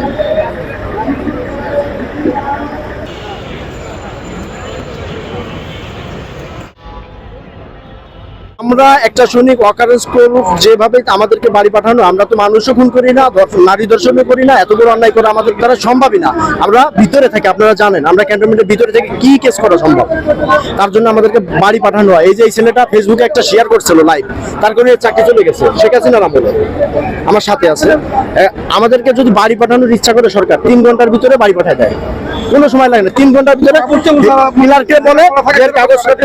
Thank you. আমরা একটা সৈনিক অকারেন্স করব, যেভাবে আমাদেরকে বাড়ি পাঠানো, আমরা তো মানুষও খুন করি না নারী দর্শনও করি না, এত বড় অন্যায় করা আমাদের দ্বারা সম্ভবই না। আমরা ভিতরে থাকি, আপনারা জানেন, আমরা ক্যান্টনমেন্টের ভিতরে থেকে, কি কেস করা সম্ভব? তার জন্য আমাদেরকে বাড়ি পাঠানো হয়। এই যে এই ছেলেটা ফেসবুকে একটা শেয়ার করছিল লাইভ তার কারণে চাকরি চলে গেছে, শেখ হাসিনার আমলে। আমার সাথে আছে। আমাদেরকে যদি বাড়ি পাঠানোর ইচ্ছা করে সরকার, তিন ঘণ্টার ভিতরে বাড়ি পাঠায় দেয়। কোনো সময় লাগে না। তিন ঘণ্টার ভিতরে ক্লিয়ারকে বলে এর কাগজটাকে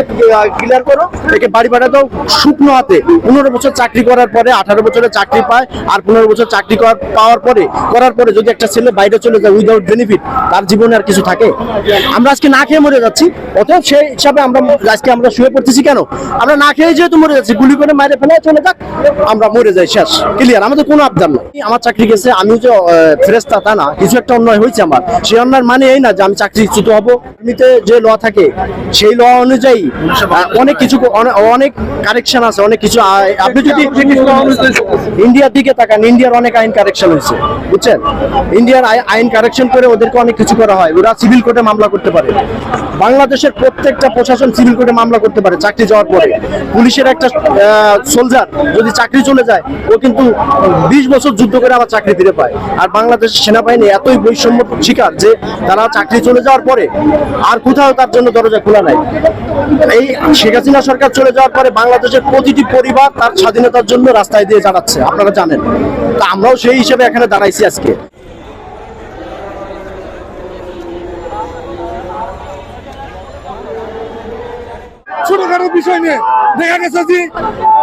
ক্লিয়ার করো। একে বাড়ি পাঠাতে দাও শুকনো হাতে। পনেরো বছর চাকরি করার পরে আঠারো বছরের চাকরি পায় আর পনেরো বছর চাকরি পাওয়ার পরে করার পরে যদি একটা ছেলে বাইরে চলে যায় উইদাউট বেনিফিট তার জীবনে আর কিছু থাকে? আমরা আজকে না খেয়ে মরে যাচ্ছি। অতএব সেই হিসাবে আমরা আজকে আমরা শুয়ে পড়তেছি কেন? আমরা না খেয়ে যেহেতু মরে যাচ্ছি গুলি করে মারে ফেলে চলে যাক আমরা মরে যাই শেষ। ক্লিয়ার আমাদের কোনো আবদার নাই। আমার চাকরি গেছে আমিও যে ফেরেস্তা তা না কিছু একটা অন্যায় হয়েছে আমার। সেই অন্যায় মানে এই না যে আমি চাকরিচ্যুত হব, এমনিতে যে ল থাকে, সেই ল অনুযায়ী অনেক কিছু অনেক কারেকশন আছে, অনেক কিছু আপনি যদি ইন্ডিয়ার দিকে তাকান ইন্ডিয়ার অনেক আইন কারেকশন হয়েছে, বুঝছেন? ইন্ডিয়ার আইন কারেকশন করে ওদেরকে অনেক কিছু করা হয়, ওরা সিভিল কোর্টে মামলা করতে পারে। বাংলাদেশের প্রত্যেকটা প্রশাসন সিভিল কোর্টে মামলা করতে পারে, চাকরি যাওয়ার পরে। পুলিশের একটা সোলজার যদি চাকরি চলে যায়, ও কিন্তু বিশ বছর যুদ্ধ করে আবার চাকরি ফিরে পায়। আর বাংলাদেশের সেনাবাহিনী এতই বৈষম্য শিকার যে তারা চাকরি চলে যাওয়ার পরে আর কোথাও তার জন্য দরজা খোলা নাই। এই শেখ হাসিনা সরকার চলে যাওয়ার পরে বাংলাদেশের প্রতিটি পরিবার তার স্বাধীনতার জন্য রাস্তায় দিয়ে দাঁড়াচ্ছে আপনারা জানেন। তা আমরাও সেই হিসেবে এখানে দাঁড়াইছি আজকে। ছোটখাটো বিষয় নিয়ে দেখা গেছে যে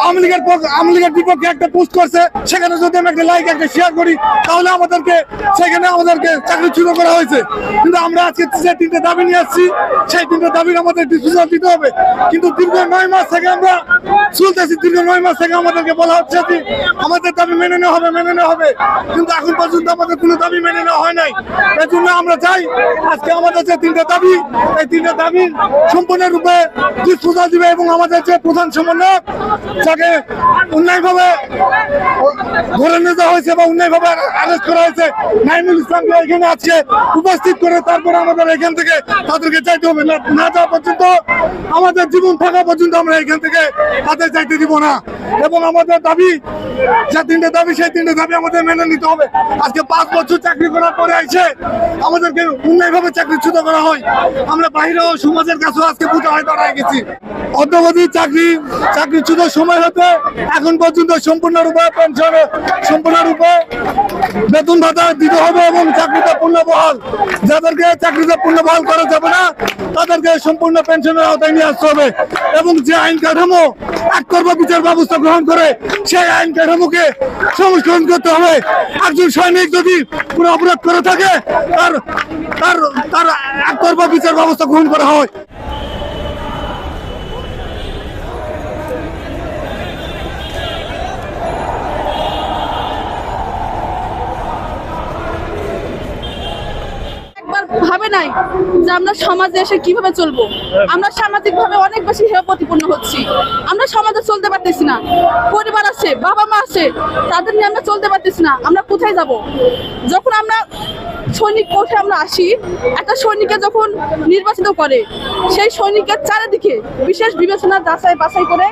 আওয়ামী লীগের আওয়ামী লীগের বিপক্ষে একটা পোস্ট করছে। সেখানে যদি আমি একটা লাইক একটা শেয়ার করি, তাহলে আমাদেরকে সেখানে আমাদেরকে চাকরি শুরু করা হয়েছে। কিন্তু আমরা আজকে যে তিনটে দাবি নিয়ে আসছি, সেই তিনটে দাবির আমাদের ডিসিশন দিতে হবে। কিন্তু দীর্ঘ নয় মাস থেকে আমরা চলতেছি। দীর্ঘ নয় মাস থেকে আমাদেরকে বলা হচ্ছে যে আমাদের দাবি মেনে নেওয়া হবে, মেনে নেওয়া হবে। কিন্তু এখন পর্যন্ত আমাদের কোনো দাবি মেনে নেওয়া হয় নাই। এর জন্য আমরা চাই আজকে আমাদের যে তিনটে দাবি, এই তিনটে দাবি সম্পূর্ণরূপে ডিসপোজাল দিবে। এবং আমাদের যে প্রধান সমন্বয়ক, যাকে অন্যায়ভাবে ধরে যাওয়া হয়েছে বা অন্যায়ভাবে অ্যারেস্ট করা হয়েছে, নাইমুল ইসলামকে এখানে আজকে উপস্থিত করে তারপরে আমাদের এখান থেকে তাদেরকে চাইতে হবে। না যাওয়া পর্যন্ত, আমাদের জীবন থাকা পর্যন্ত আমরা এখান থেকে তাদের চাইতে দিব না। এবং আমাদের দাবি, যে তিনটে দাবি, সেই তিনটে দাবি আমাদের মেনে নিতে হবে। আজকে পাঁচ বছর চাকরি করার পরে এসে আমাদেরকে অন্যায়ভাবে চাকরিচ্যুত করা হয়। আমরা বাইরেও সমাজের কাছেও আজকে পূজা হয়ে দাঁড়ায় গেছি। অদ্যবধি চাকরি চাকরিচ্যুত সময় হতে এখন পর্যন্ত সম্পূর্ণরূপে পেনশন সম্পূর্ণরূপে বেতন ভাতা দিতে হবে এবং চাকরিতে পূর্ণ বহাল যাদেরকে চাকরিতে পূর্ণ বহাল করা যাবে না, তাদেরকে সম্পূর্ণ পেনশনের আওতায় নিয়ে আসতে হবে। এবং যে আইন কাঠামো একতরফা বিচার ব্যবস্থা গ্রহণ করে, সেই আইন কাঠামোকে সংস্করণ করতে হবে। একজন সৈনিক যদি কোনো অপরাধ করে থাকে, তার তার তার একতরফা বিচার ব্যবস্থা গ্রহণ করা হয় একবার ভাবে নাই যে আমরা সমাজে এসে কীভাবে চলবো? আমরা সামাজিক ভাবে অনেক বেশি হেয় প্রতিপন্ন হচ্ছি। আমরা সমাজে চলতে পারতেছি না। পরিবার আছে, বাবা মা আছে, তাদের নিয়ে আমরা চলতে পারতেছি না। আমরা কোথায় যাব? যখন আমরা সৈনিক কোঠে আমরা আসি, একটা সৈনিককে যখন নির্বাচিত করে, সেই সৈনিকের চারিদিকে বিশেষ বিবেচনা যাচাই বাছাই করে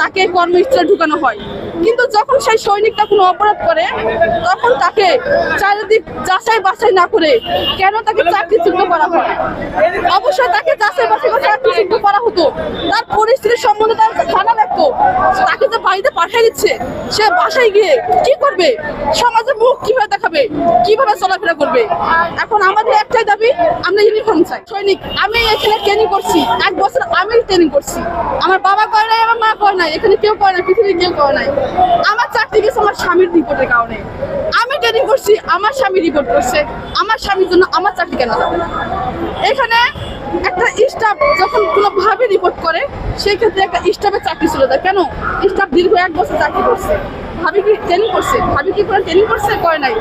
তাকে কর্মস্থলে ঢুকানো হয়। কিন্তু যখন সেই সৈনিকটা কোনো অপরাধ করে, তখন তাকে চারিদিক যাচাই বাছাই না করে কেন তাকে চাকরিচ্যুত করা হয়? অবশ্যই তাকে যাচাই বাছাই করে চাকরিচ্যুত করা হতো। তার পরিস্থিতির সম্বন্ধে তার তাকে যে বাড়িতে পাঠিয়ে দিচ্ছে। সে বাসায় গিয়ে কি করবে? সমাজে মুখ কীভাবে দেখাবে? কীভাবে চলাফেরা করবে? এখন আমাদের একটাই দাবি, আমরা ইউনিফর্ম চাই। সৈনিক, আমি এখানে ট্রেনিং করছি। এক বছর আমি ট্রেনিং করছি। আমার বাবা করে নাই, আমার মা করে নাই। এখানে কেউ করে নাই, পৃথিবীর কেউ করে নাই। আমার চাকরি গেছে আমার স্বামীর রিপোর্টের কারণে। ট্রেনিং করছি আমার স্বামী রিপোর্ট করছে। আমার স্বামীর জন্য আমার চাকরি কেন এখানে একটা স্টাফ যখন কোনো ভাবে রিপোর্ট করে সেই ক্ষেত্রে একটা স্টাফের চাকরি চলে যায়। কেন? স্টাফ দীর্ঘ এক বছর চাকরি করছে। ভাবি কি ট্রেনিং করছে? ভাবি কি করে ট্রেনিং করছে? করে নাই।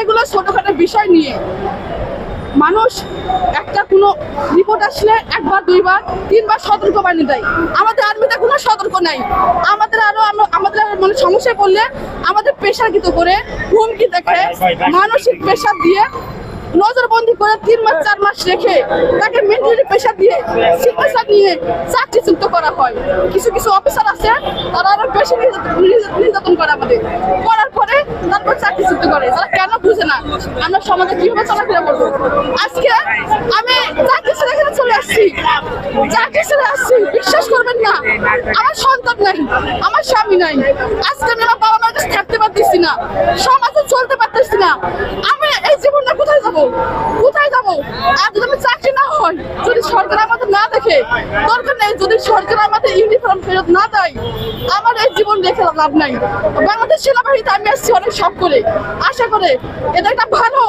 এগুলো ছোটখাটো বিষয় নিয়ে মানুষ একটা কোনো রিপোর্ট আসলে একবার, দুইবার, তিনবার সতর্ক বাণী দেয়। আমাদের আর্মিতে কোনো সতর্ক নাই। আমাদের আরও, আমাদের মানে সমস্যায় পড়লে আমাদের পেশাকৃত করে হুমকি দেখে মানসিক প্রেশার দিয়ে নজরবন্দি করে তিন মাস চার মাস রেখে তাকে মেন্টালি প্রেশার দিয়ে সিগনেচার নিয়ে চাকরিচ্যুত করা হয়। কিছু কিছু অফিসার আছে তারা আরও বেশি নির্যাতন- করে আমাদের। করার পরে তারপর চাকরিচ্যুত করে। তারা কেন বুঝে না আমরা সমাজে কীভাবে চলাফেরা করব? আজকে আমি চাকরি ছেড়ে এখানে চলে আসছি। চাকরি ছেড়ে আসছি। বিশ্বাস করবেন না আমার সন্তান নাই আমার স্বামী নাই। আজকে আমি আমার বাবা পারতেছি না। সমাজে চলতে পারতেছি না। আমি এই জীবনটা কোথায় যাব? কোথায় যাব? আর যদি আমি সরকার আমাদের না দেখে দরকার নেই যদি সরকার আমাদের ইউনিফর্ম ফেরত না দেয়, আমার এই জীবন রেখে লাভ নাই। বাংলাদেশ সেনাবাহিনীতে আমি আসছি অনেক শখ করে, আশা করে। এটা একটা ভালো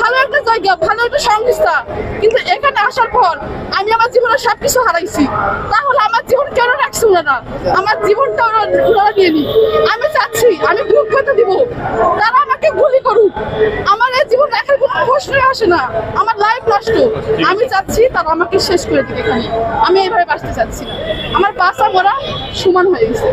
ভালো একটা জায়গা, ভালো একটা সংস্থা। কিন্তু এখানে আসার পর আমি আমার জীবনের সবকিছু হারাইছি। তাহলে আমার জীবন কেন রাখছে ওনারা? আমার জীবনটা ওনারা নিয়ে নি আমি চাচ্ছি, আমি করতে দিব। তারা আমাকে গুলি করুক। আমার এই জীবন রাখার প্রশ্নই আসে না। আমার লাইফ নষ্ট। আমি চাচ্ছি তারা আমাকে শেষ করে দিক এখানে। আমি এইভাবে বাঁচতে চাচ্ছি না। আমার বাসা মরা সমান হয়ে গেছে।